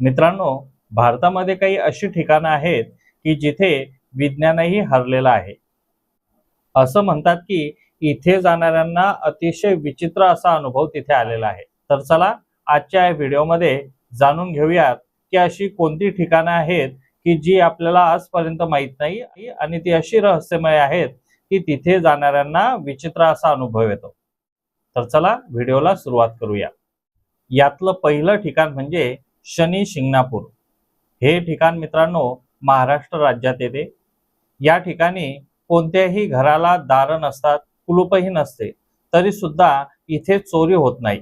मित्रांनो भारतामध्ये काही अशी ठिकाणं आहेत की जिथे विज्ञानही हरलेलं आहे. असं म्हणतात की इथे जाणाऱ्यांना अतिशय विचित्र असा अनुभव तिथे आलेला आहे. तर चला आजच्या या व्हिडिओमध्ये जाणून घेऊयात की अशी कोणती ठिकाणं आहेत की जी आपल्याला आजपर्यंत माहीत नाही आणि ती अशी रहस्यमय आहेत की तिथे जाणाऱ्यांना विचित्र असा अनुभव येतो. तर चला व्हिडिओला सुरुवात करूया. यातलं पहिलं ठिकाण म्हणजे शनी शिंगणापूर. हे ठिकाण मित्रांनो महाराष्ट्र राज्यात येते. या ठिकाणी कोणत्याही घराला दारं नसतात कुलूपही नसते तरी सुद्धा इथे चोरी होत नाही.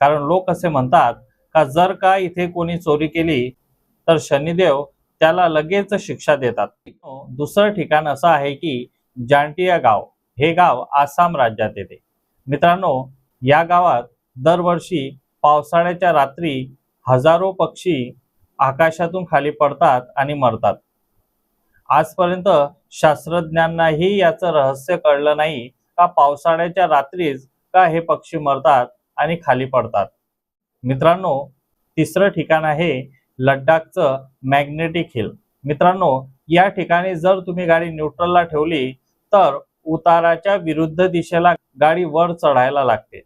कारण लोक असे म्हणतात का जर का इथे कोणी चोरी केली तर शनिदेव त्याला लगेच शिक्षा देतात. दुसरं ठिकाण असं आहे की जांटिया गाव. हे गाव आसाम राज्यात येते. मित्रांनो या गावात दरवर्षी पावसाळ्याच्या रात्री हजारो पक्षी आकाशातून खाली पडतात आणि मरतात. आजपर्यंत शास्त्रज्ञांनाही याचं रहस्य कळलं नाही का पावसाळ्याच्या रात्रीच का हे पक्षी मरतात आणि खाली पडतात. मित्रांनो तिसरं ठिकाण आहे लडाखचं मॅग्नेटिक हिल. मित्रांनो या ठिकाणी जर तुम्ही गाडी न्यूट्रलला ठेवली तर उताराच्या विरुद्ध दिशेला गाडी वर चढायला लागते.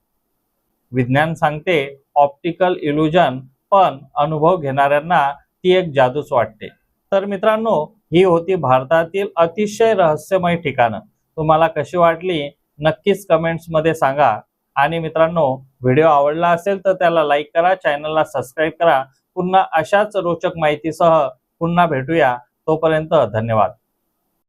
विज्ञान सांगते ऑप्टिकल इल्युजन पण अनुभव घेणाऱ्यांना ती एक जादूच वाटते. तर मित्रांनो ही होती भारतातील अतिशय रहस्यमय ठिकाणं. तुम्हाला कशी वाटली? नक्कीच कमेंट्समध्ये सांगा. आणि मित्रांनो व्हिडिओ आवडला असेल तर त्याला लाईक करा चॅनलला सबस्क्राईब करा. पुन्हा अशाच रोचक माहितीसह पुन्हा भेटूया. तोपर्यंत धन्यवाद.